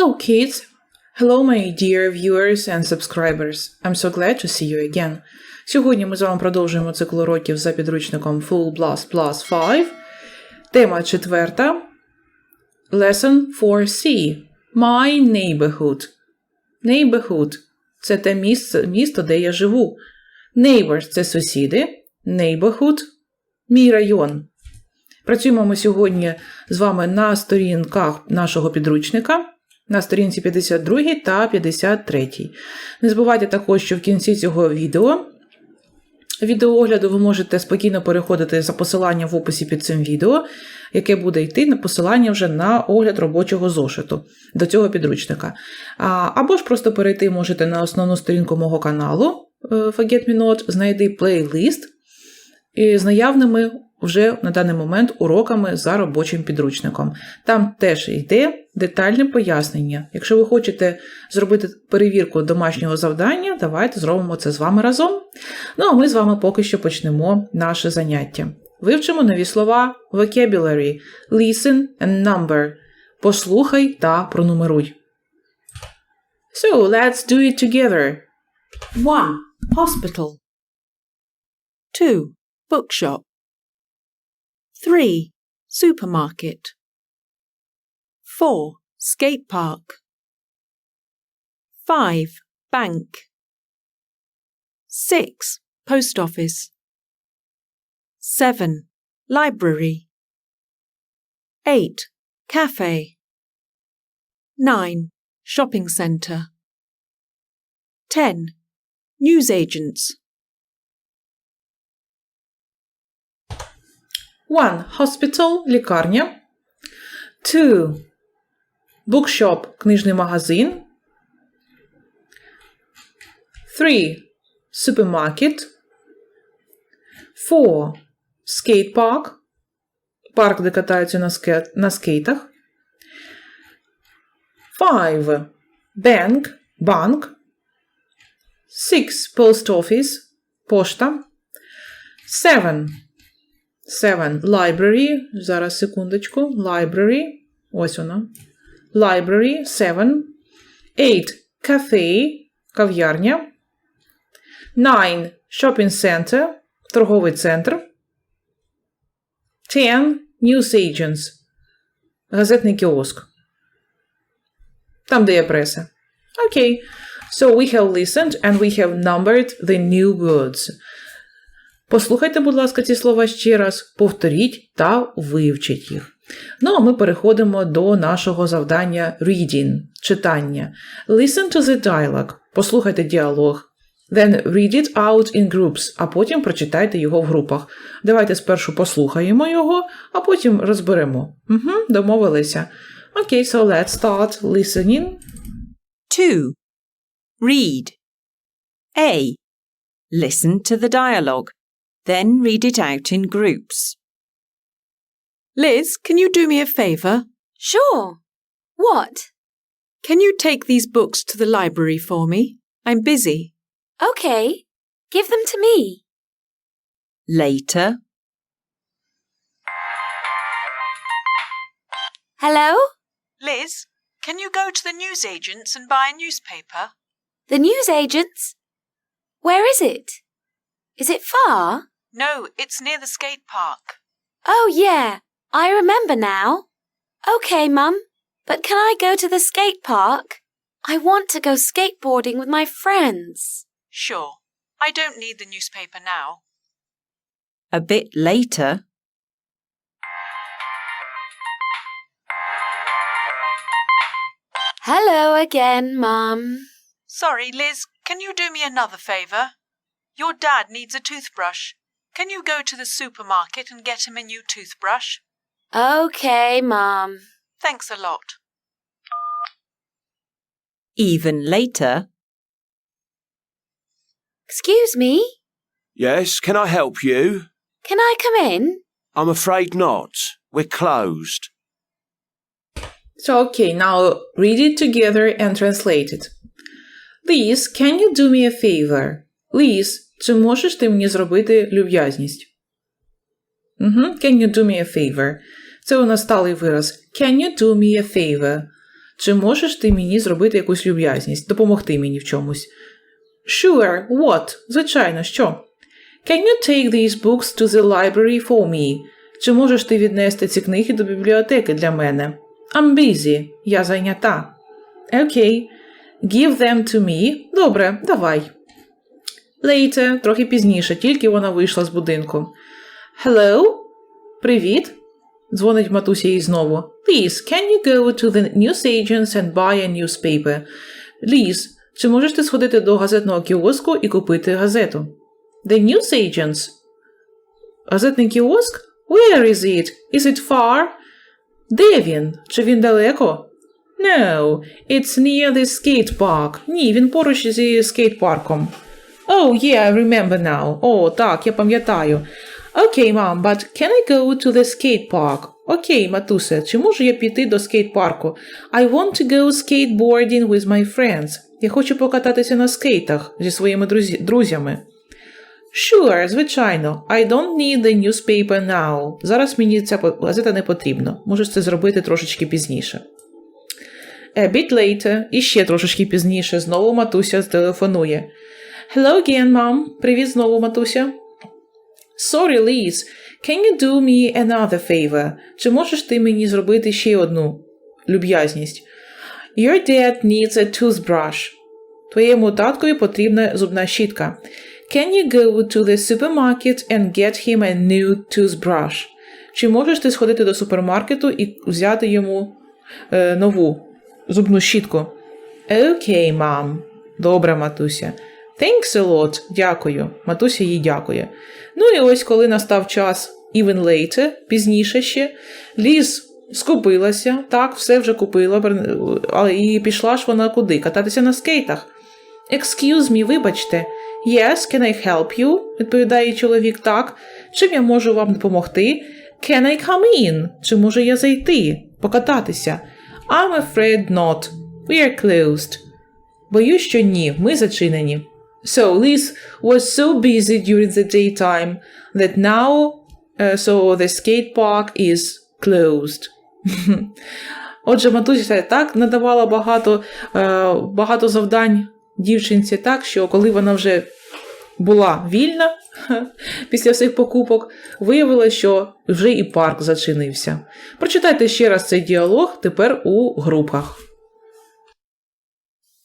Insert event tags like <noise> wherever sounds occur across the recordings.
Hello, kids. Hello, my dear viewers and subscribers. I'm so glad to see you again. Сьогодні ми з вами продовжуємо цикл уроків за підручником Full Blast Plus 5. Тема четверта. Lesson 4C. My neighborhood. Neighborhood – це те місце, місто, де я живу. Neighbors – це сусіди. Neighborhood – мій район. Працюємо ми сьогодні з вами на сторінках нашого підручника, на сторінці 52 та 53. Не забувайте також, що в кінці цього відео відеоогляду ви можете спокійно переходити за посиланням в описі під цим відео, яке буде йти на посилання вже на огляд робочого зошиту до цього підручника. Або ж просто перейти можете на основну сторінку мого каналу е, Forget Me Not, знайди плейлист з наявними вже на даний момент уроками за робочим підручником. Там теж йде детальне пояснення. Якщо ви хочете зробити перевірку домашнього завдання, давайте зробимо це з вами разом. Ну а ми з вами поки що почнемо наше заняття. Вивчимо нові слова vocabulary, listen and number. Послухай та пронумеруй. So, let's do it together. 1. Hospital. 2. Bookshop. 3. Supermarket. 4. Skate park. 5. Bank. 6. Post office. 7. Library. 8. Cafe. 9. Shopping centre. 10. Newsagents. 1. Hospital – лікарня. 2. Bookshop – книжний магазин. 3. Supermarket. 4. Skate park – парк, де катаються на, ske- на скейтах. 5. Bank – банк. 6. Post office – пошта. 7. Seven. Library. Зараз секундочку. Library. Ось воно. Library. Seven. Eight. Cafe. Кав'ярня. Nine. Shopping center. Торговий центр. Ten. News agents. Газетний кіоск. Там, де є преса. Окей. So we have listened and we have numbered the new words. Послухайте, будь ласка, ці слова ще раз, повторіть та вивчіть їх. Ну, а ми переходимо до нашого завдання reading – читання. Listen to the dialogue. Послухайте діалог. Then read it out in groups, а потім прочитайте його в групах. Давайте спершу послухаємо його, а потім розберемо. Угу, Домовилися. Окей, so let's start listening. 2. Read. A. Listen to the dialogue. Then read it out in groups. Liz, can you do me a favour? Sure. What? Can you take these books to the library for me? I'm busy. Okay. Give them to me. Later. Hello? Liz, can you go to the newsagents and buy a newspaper? The newsagents? Where is it? Is it far? No, it's near the skate park. Oh, yeah. I remember now. Okay, Mum. But can I go to the skate park? I want to go skateboarding with my friends. Sure. I don't need the newspaper now. A bit later. Hello again, Mum. Sorry, Liz, can you do me another favour? Your dad needs a toothbrush. Can you go to the supermarket and get him a new toothbrush? Okay, Mom. Thanks a lot. Even later. Excuse me? Yes, can I help you? Can I come in? I'm afraid not. We're closed. So, okay, now read it together and translate it. Liz, can you do me a favor? Liz, чи можеш ти мені зробити люб'язність? Can you do me a favor? Це у нас сталий вираз. Can you do me a favor? Чи можеш ти мені зробити якусь люб'язність, допомогти мені в чомусь? Sure, what? Звичайно, що? Can you take these books to the library for me? Чи можеш ти віднести ці книги до бібліотеки для мене? I'm busy. Я зайнята. Окей. Give them to me. Добре, давай. Later, трохи пізніше, тільки вона вийшла з будинку. Hello? Привіт. Дзвонить матуся їй знову. Please, can you go to the newsagents and buy a newspaper? Ліз, чи можеш ти сходити до газетного кіоску і купити газету? The newsagents? Газетний кіоск? Where is it? Is it far? Де він? Чи він далеко? No, it's near the skate park. Ні, він поруч зі скейт-парком. Oh, yeah, I remember now. О, так, я пам'ятаю. Окей, мам, but can I go to the skate park? Окей, матусе, чи можу я піти до скейт-парку? I want to go skateboarding with my friends. Я хочу покататися на скейтах зі своїми друзі- друзями. Sure, звичайно. I don't need the newspaper now. Зараз мені ця газета не потрібна. Можеш це зробити трошечки пізніше. A bit later, і ще трошечки пізніше, знову матуся телефонує. Hello again, mom. Привіт знову, матуся. Sorry, Liz. Can you do me another favor? Чи можеш ти мені зробити ще одну люб'язність? Your dad needs a toothbrush. Твоєму таткові потрібна зубна щітка. Can you go to the supermarket and get him a new toothbrush? Чи можеш ти сходити до супермаркету і взяти йому е, нову зубну щітку? Окей, мам. Добре, матуся. Thanks a lot. Дякую. Матуся їй дякує. Ну і ось коли настав час even later, пізніше ще, Ліз скупилася, так, все вже купила, але і пішла ж вона куди? Кататися на скейтах. Excuse me, вибачте. Yes, can I help you? відповідає чоловік так. Чим я можу вам допомогти? Can I come in? Чи можу я зайти? Покататися? I'm afraid not. We are closed. Боюсь, що ні, ми зачинені. So Liz was so busy during the daytime that now uh, so the skate park is closed. <laughs> Отже, матуся так надавала багато, е, багато завдань дівчинці, так що коли вона вже була вільна <laughs> після всіх покупок, виявилося, що вже і парк зачинився. Прочитайте ще раз цей діалог тепер у групах.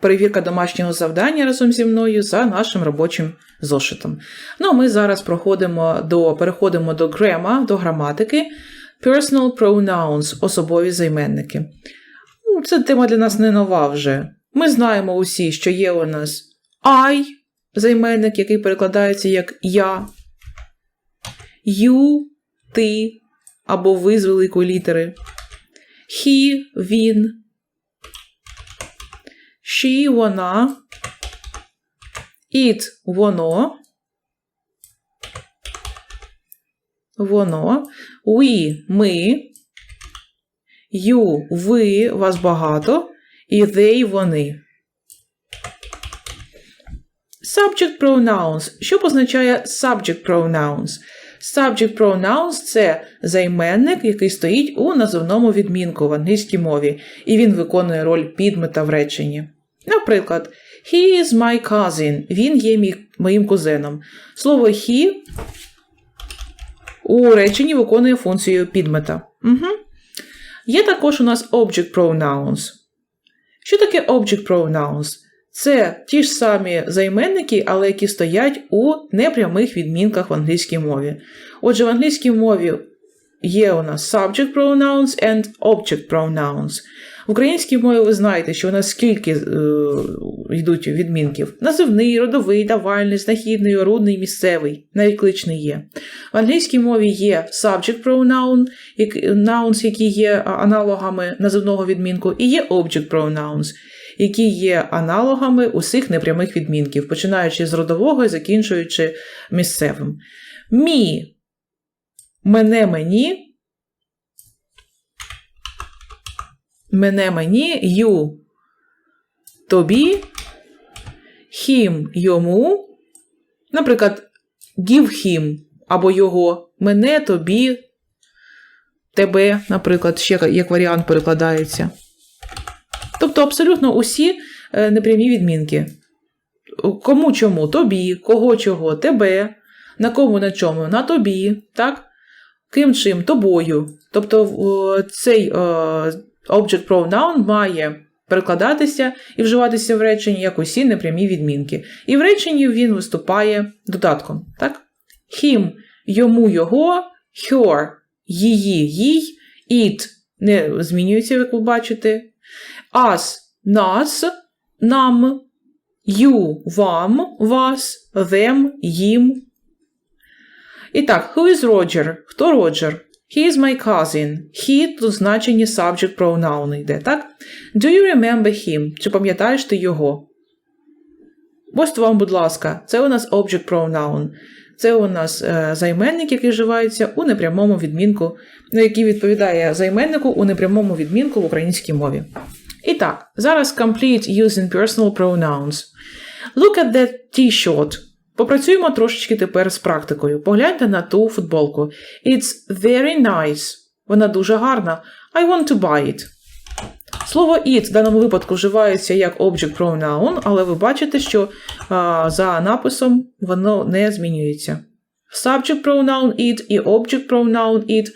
перевірка домашнього завдання разом зі мною за нашим робочим зошитом. Ну, а ми зараз проходимо до, переходимо до грема, до граматики. Personal pronouns – особові займенники. Ну, Це тема для нас не нова вже. Ми знаємо усі, що є у нас I – займенник, який перекладається як я, you – ти або ви з великої літери, he – він, she – вона, it – воно, воно, we – ми, you – ви, вас багато, і they – вони. Subject pronouns. Що позначає subject pronouns? Subject pronouns – це займенник, який стоїть у називному відмінку в англійській мові, і він виконує роль підмета в реченні. Наприклад, he is my cousin. Він є мій, моїм кузеном. Слово he у реченні виконує функцію підмета. Угу. Є також у нас object pronouns. Що таке object pronouns? Це ті ж самі займенники, але які стоять у непрямих відмінках в англійській мові. Отже, в англійській мові є у нас subject pronouns and object pronouns. Українській мові ви знаєте, що у нас скільки е, йдуть відмінків: називний, родовий, давальний, знахідний, орудний, місцевий, навіть кличний є. В англійській мові є subject pronoun, nouns, які є аналогами називного відмінку, і є object pronouns. які є аналогами усіх непрямих відмінків, починаючи з родового і закінчуючи місцевим. Мі мене мені. Мене мені, ю тобі, him йому. Наприклад, give him або його, мене, тобі, тебе, наприклад, ще як варіант перекладається. Тобто абсолютно усі е, непрямі відмінки. Кому чому? Тобі, кого чого, тебе, на кому на чому, на тобі, так? Ким чим, тобою. Тобто цей object pronoun має перекладатися і вживатися в реченні як усі непрямі відмінки. І в реченні він виступає додатком. Так? Him йому його, her її їй, it не змінюється, як ви бачите. Us нас, нам, you вам, вас, them, їм. І так, who is Roger? Хто Роджер? He is my cousin. He тут значення subject pronoun йде, так? Do you remember him? Чи пам'ятаєш ти його? Ось вам, будь ласка, це у нас object pronoun. Це у нас е, займенник, який вживається у непрямому відмінку, ну, який відповідає займеннику у непрямому відмінку в українській мові. І так, зараз complete using personal pronouns. Look at that t-shirt. Попрацюємо трошечки тепер з практикою. Погляньте на ту футболку. It's very nice. Вона дуже гарна. I want to buy it. Слово it в даному випадку вживається як object pronoun, але ви бачите, що а, за написом воно не змінюється. Subject pronoun it і object pronoun it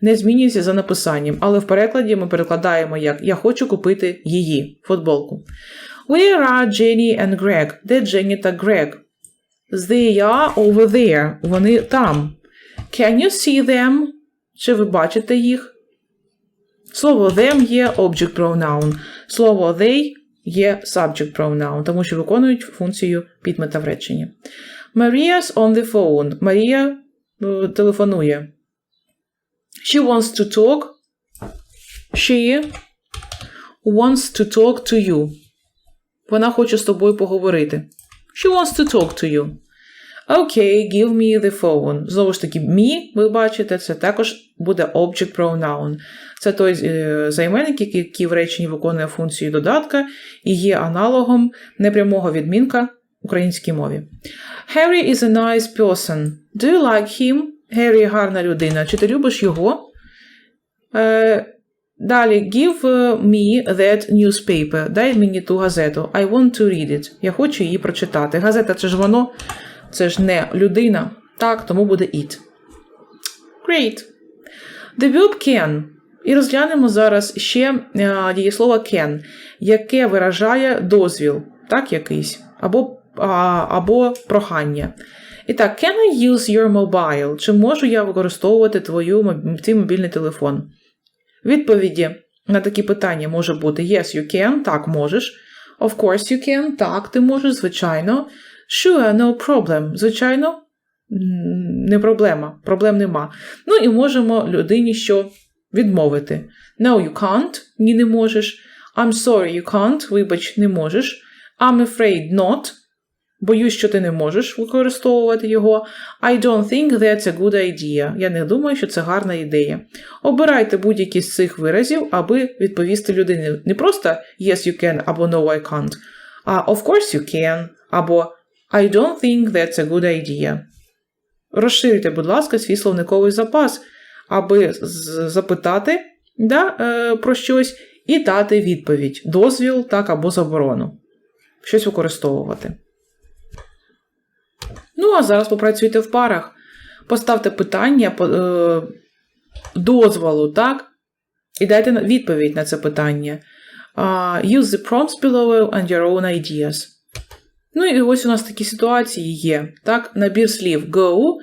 не змінюється за написанням, але в перекладі ми перекладаємо як Я хочу купити її футболку. Where are Jenny and Greg? Де Дженні та Грег? They are over there. Вони там. Can you see them? Чи ви бачите їх? Слово them є object pronoun. Слово they є subject pronoun, тому що виконують функцію підмета в реченні. Maria's on the phone. Марія е, телефонує. She wants to talk. She wants to talk to you. Вона хоче з тобою поговорити. She wants to talk to you. Okay, give me the phone. Знову ж таки, me, ви бачите, це також буде object pronoun. Це той е, займенник, який, в реченні виконує функцію додатка і є аналогом непрямого відмінка українській мові. Harry is a nice person. Do you like him? Harry гарна людина. Чи ти любиш його? Далі, give me that newspaper. Дай мені ту газету. I want to read it. Я хочу її прочитати. Газета це ж воно, це ж не людина. Так, тому буде it. Great. The verb can. І розглянемо зараз ще е, дієслово can, яке виражає дозвіл, так, якийсь, або, а, або прохання. І так, can I use your mobile? Чи можу я використовувати твою, твій мобільний телефон? Відповіді на такі питання може бути Yes, you can, так можеш. Of course you can, так, ти можеш, звичайно. Sure, no problem. Звичайно, не проблема, проблем нема. Ну і можемо людині що відмовити. No, you can't, ні, не можеш. I'm sorry, you can't, вибач, не можеш. I'm afraid not. Боюсь, що ти не можеш використовувати його. I don't think that's a good idea. Я не думаю, що це гарна ідея. Обирайте будь-які з цих виразів, аби відповісти людині не просто yes, you can або no, I can't, а of course you can, або I don't think that's a good idea. Розширюйте, будь ласка, свій словниковий запас, аби запитати да, е, про щось і дати відповідь, дозвіл так або заборону. Щось використовувати. Ну, а зараз попрацюйте в парах. Поставте питання е, дозволу, так? І дайте відповідь на це питання. Use the prompts below and your own ideas. Ну і ось у нас такі ситуації є. Так, набір слів go,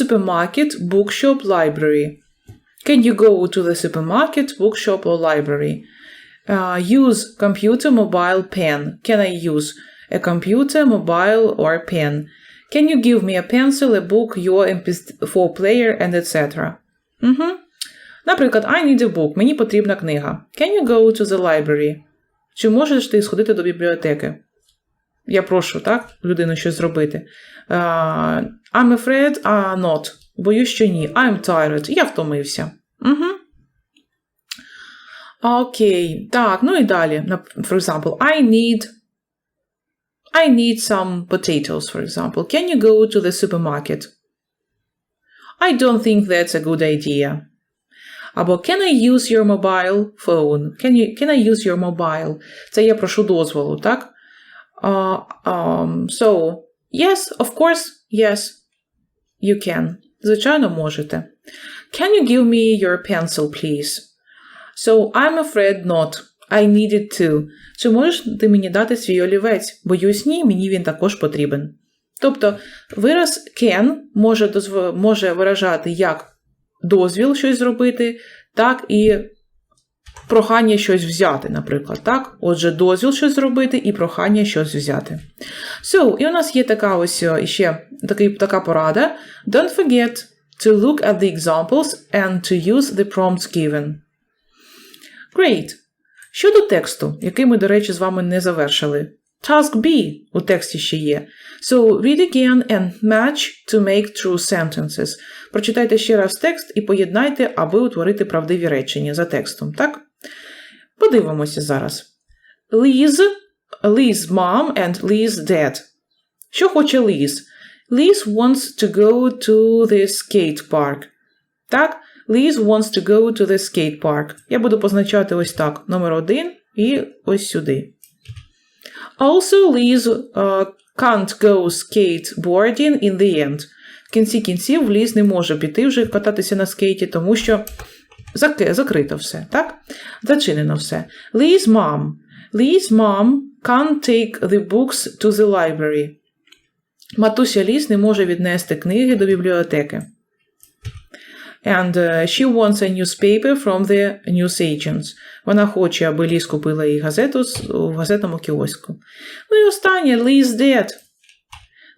supermarket, bookshop, library. Can you go to the supermarket, bookshop or library? Uh, use computer, mobile, pen. Can I use a computer, mobile or pen? Can you give me a pencil, a book, your MP4 player and etc. Угу. Наприклад, I need a book. Мені потрібна книга. Can you go to the library? Чи можеш ти сходити до бібліотеки? Я прошу, так, людину щось зробити. Uh, I'm afraid uh, not. Боюсь, що ні. I'm tired. Я втомився. Угу. Окей. Так, ну і далі. For example, I need I need some potatoes, for example. Can you go to the supermarket? I don't think that's a good idea. Або can I use your mobile phone? Can, you, can I use your mobile? Це я прошу дозволу, так? Uh, um, so, yes, of course, yes, you can. Звичайно, можете. Can you give me your pencil, please? So, I'm afraid not. I need it too. Чи можеш ти мені дати свій олівець? Боюсь, ні, мені він також потрібен. Тобто, вираз can може, дозв... може виражати як дозвіл щось зробити, так і прохання щось взяти, наприклад. Так? Отже, дозвіл щось зробити і прохання щось взяти. So, і у нас є така ось е, ще такий, така порада. Don't forget to look at the examples and to use the prompts given. Great. Щодо тексту, який ми, до речі, з вами не завершили. Task B у тексті ще є. So read again and match to make true sentences. Прочитайте ще раз текст і поєднайте, аби утворити правдиві речення за текстом, так? Подивимося зараз. Liz, Liz mom and Liz dad. Що хоче Liz? Liz wants to go to the skate park. Так, Liz wants to go to the skate park. Я буду позначати ось так: номер один і ось сюди. Also, Liz uh, can't go skateboarding in the end. В кінці кінців Ліз не може піти вже кататися на скейті, тому що закрито все, так? Зачинено все. Liz mom. Liz mom can't take the books to the library. Матуся Ліз не може віднести книги до бібліотеки. And uh, she wants a newspaper from the newsagents. Вона хоче, аби Ліз купила їй газету у газетному кіоску. Ну і останнє Liz dead.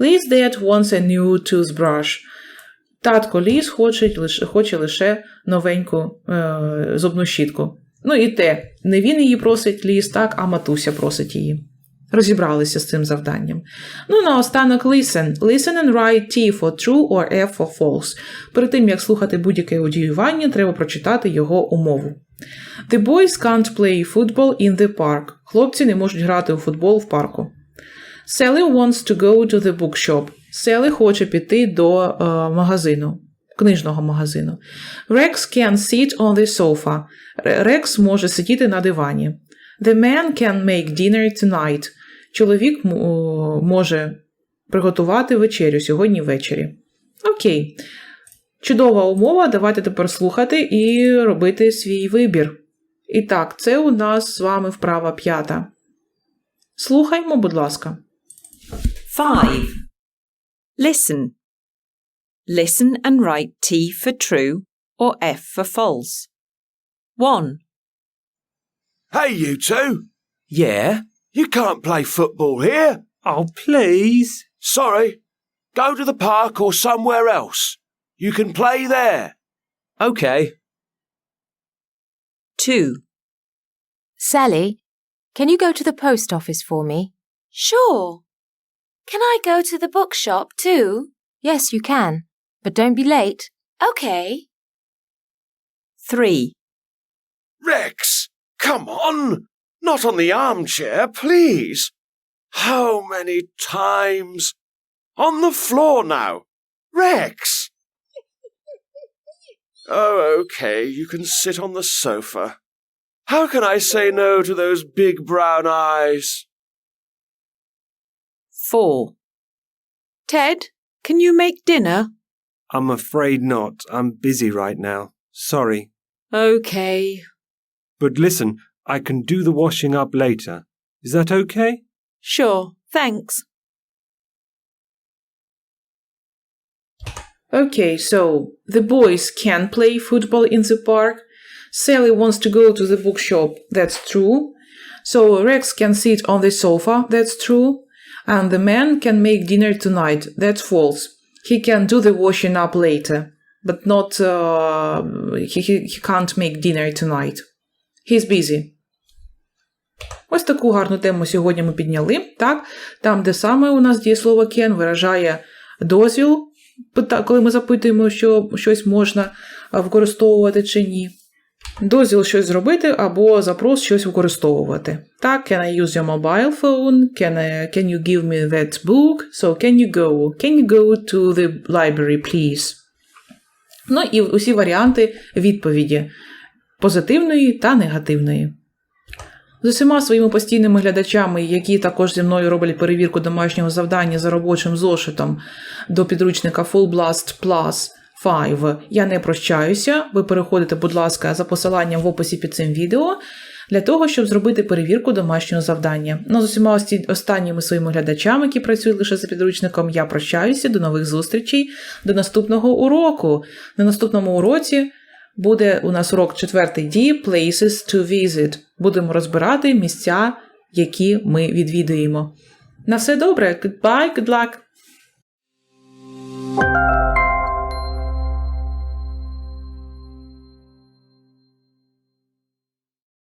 Liz dad wants a new toothbrush. Татко Ліз хоче лише, хоче лише новеньку е, зубну щітку. Ну і те, не він її просить Ліз, так, а матуся просить її. Розібралися з цим завданням. Ну, наостанок listen. Listen and write T for true or F for false. Перед тим, як слухати будь-яке аудіювання, треба прочитати його умову. The boys can't play football in the park. Хлопці не можуть грати у футбол в парку. Sally wants to go to the bookshop. Селі хоче піти до е, магазину, книжного магазину. Rex can sit on the sofa. Рекс може сидіти на дивані. The man can make dinner tonight. Чоловік може приготувати вечерю сьогодні ввечері. Окей. Чудова умова. Давайте тепер слухати і робити свій вибір. І так, це у нас з вами вправа п'ята. Слухаймо, будь ласка. 5. Listen. Listen and write T for true or F for false. 1, Hey, you two. Yeah? You can't play football here. Oh, please. Sorry. Go to the park or somewhere else. You can play there. Okay. 2, Sally, can you go to the post office for me? Sure. Can I go to the bookshop too? Yes, you can, but don't be late. Okay. 3, Rex, come on. Not on the armchair, please. How many times? On the floor now. Rex! <laughs> oh, okay, you can sit on the sofa. How can I say no to those big brown eyes? 4, Ted, can you make dinner? I'm afraid not. I'm busy right now. Sorry. Okay. But listen, I can do the washing up later. Is that okay? Sure, thanks. Okay, so the boys can play football in the park. Sally wants to go to the bookshop. That's true. So Rex can sit on the sofa. That's true. And the man can make dinner tonight. That's false. He can do the washing up later, but not. Uh, he, he he can't make dinner tonight. He's busy. Ось таку гарну тему сьогодні ми підняли, так? Там, де саме у нас дієслово can виражає дозвіл, коли ми запитуємо, що щось можна використовувати чи ні. Дозвіл щось зробити або запрос щось використовувати. Так, can I use your mobile phone? Can, I, can you give me that book? So can you go? Can you go to the library, please? Ну і усі варіанти відповіді позитивної та негативної. З усіма своїми постійними глядачами, які також зі мною роблять перевірку домашнього завдання за робочим зошитом до підручника Full Blast Plus 5, я не прощаюся. Ви переходите, будь ласка, за посиланням в описі під цим відео для того, щоб зробити перевірку домашнього завдання. Ну, з усіма останніми своїми глядачами, які працюють лише за підручником, я прощаюся. До нових зустрічей, до наступного уроку. На наступному уроці буде у нас урок четвертий D Places to Visit. Будемо розбирати місця, які ми відвідуємо. На все добре. Goodbye, good luck!